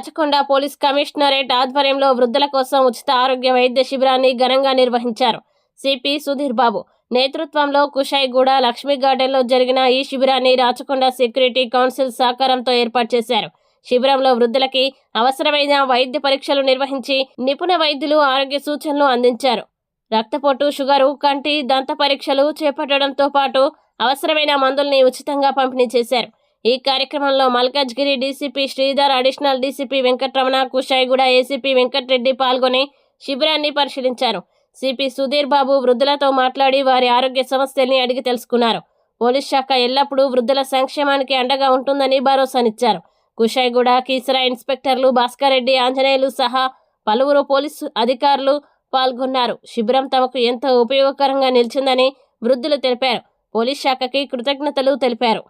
Rachakonda police commissionerate ఆధ్వర్యంలో వృద్ధుల కోసం ఉచిత ఆరోగ్య వైద్య శిబిరాన్ని ఘనంగా నిర్వహించారు. సిపి సుధీర్ బాబు. నేతృత్వంలో కుషాయిగూడ లక్ష్మీ గార్డెన్లో జరిగిన ఈ శిబిరాన్ని రాచకొండ సెక్యూరిటీ కౌన్సిల్ సహకారంతో ఏర్పాటు చేశారు. శిబిరంలో వృద్ధులకి అవసరమైన వైద్య పరీక్షలు నిర్వహించి నిపుణ వైద్యులు ఆరోగ్య సూచనలు అందించారు. రక్తపోటు షుగరు కంటి దంత పరీక్షలు చేపట్టడంతో పాటు అవసరమైన మందుల్ని ఉచితంగా పంపిణీ చేశారు. ఈ కార్యక్రమంలో Malkajgiri DCP Sridhar additional DCP Venkatramana Kushaiguda ACP Venkatreddy పాల్గొని శిబిరాన్ని పరిశీలించారు. సిపి సుధీర్ బాబు వృద్ధులతో మాట్లాడి వారి ఆరోగ్య సమస్యల్ని అడిగి తెలుసుకున్నారు. పోలీస్ శాఖ ఎల్లప్పుడూ వృద్ధుల సంక్షేమానికి అండగా ఉంటుందని భరోసానిచ్చారు. కుషాయిగూడ కీసరా ఇన్స్పెక్టర్లు భాస్కర్ రెడ్డి ఆంజనేయులు సహా పలువురు పోలీసు అధికారులు పాల్గొన్నారు. శిబిరం తమకు ఎంతో ఉపయోగకరంగా నిలిచిందని వృద్ధులు తెలిపారు. పోలీస్ శాఖకి కృతజ్ఞతలు తెలిపారు.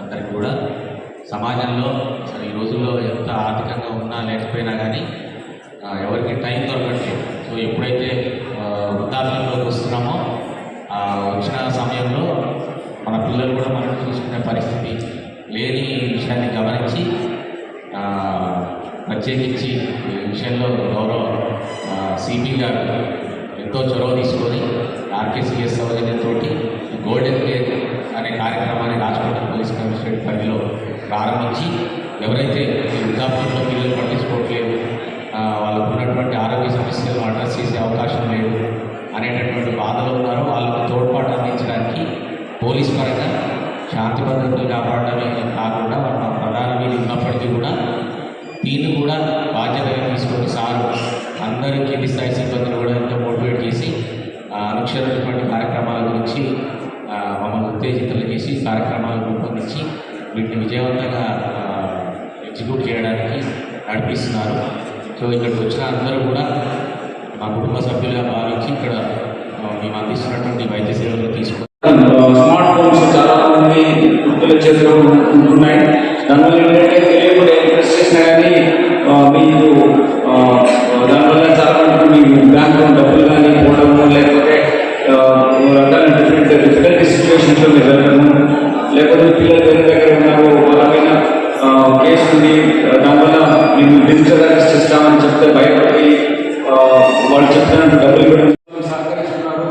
అందరికీ కూడా సమాజంలో అసలు ఈ రోజుల్లో ఎంత ఆర్థికంగా ఉన్నా లేకపోయినా కానీ ఎవరికి టైం దొరకట్లేదు. సో ఎప్పుడైతే వృద్ధాప్యంలోకి వస్తున్నామో వచ్చిన సమయంలో మన పిల్లలు కూడా మనం చూసుకునే పరిస్థితి లేని విషయాన్ని గమనించి ప్రత్యేకించి ఈ విషయంలో గౌరవ సిపి గారు ఎంతో చొరవ ఆర్టీసీఎస్ సౌజన్యంతోటి గోల్డెన్ గేట్ అనే కార్యక్రమాన్ని రాజకోట పోలీస్ కమిషనరేట్ పరిధిలో ప్రారంభించి ఎవరైతే ఈ వృద్ధాప్యంలో పిల్లలు పట్టించుకోవట్లేదు వాళ్ళకు ఉన్నటువంటి ఆరోగ్య సమస్యలను అడ్రస్ చేసే అవకాశం లేదు అనేటటువంటి బాధలు ఉన్నారో వాళ్ళకు తోడ్పాటు అందించడానికి పోలీస్ పరంగా శాంతి భద్రతలు కాపాడడమే కాకుండా మన ప్రధాన వీధి ఉన్నప్పటికీ కూడా దీన్ని కూడా బాధ్యతగా తీసుకుని సారు అందరికీ కింది స్థాయి సిబ్బందిని కూడా ఎంతో మోటివేట్ చేసి అనుక్షరమైనటువంటి కార్యక్రమాల గురించి మమ్మల్ని ఉత్తేజితులు చేసి కార్యక్రమాలు రూపొందించి వీటిని విజయవంతంగా ఎగ్జిక్యూట్ చేయడానికి నడిపిస్తున్నారు. సో ఇక్కడికి వచ్చిన అందరూ కూడా మా కుటుంబ సభ్యులుగా భావించి ఇక్కడ మేము అందిస్తున్నటువంటి వైద్య సేవలు తీసుకొని స్మార్ట్ ఫోన్స్ చాలా మంది వృత్తుల చేతిలో ఉంటున్నాయి దానివల్ల ఏంటంటే తెలియకుండా ఏం చేసినా కానీ మీకు లేకపోతే పిల్లలు ఎవరి దగ్గర ఉన్నారు వాళ్ళకైనా కేసు దానివల్ల మేము డిజిటల్ అరెస్ట్ చెప్తే భయపడి వాళ్ళు చెప్తాను డబ్బులు ఇవ్వడం సహకరిస్తున్నారు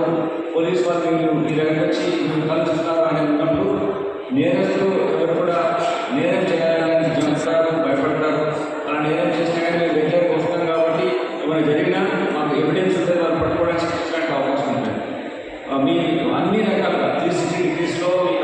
పోలీస్ వాళ్ళు మీ దగ్గరికి వచ్చి మేము కలుస్తున్నారు? అని ఉన్నప్పుడు నేరస్తులు ఎవరు కూడా నేరం చేయాలని చూస్తారు భయపడతారు. అలా నేరం చేసినా కానీ మేము వస్తాం కాబట్టి ఏమైనా జరిగినా మాకు ఎవిడెన్స్ ఉంటే వాళ్ళు పట్టుకోవడానికి అవకాశం ఉంటుంది. మీ అన్ని రకాలుగా త్రీ డిగ్రీస్లో మీకు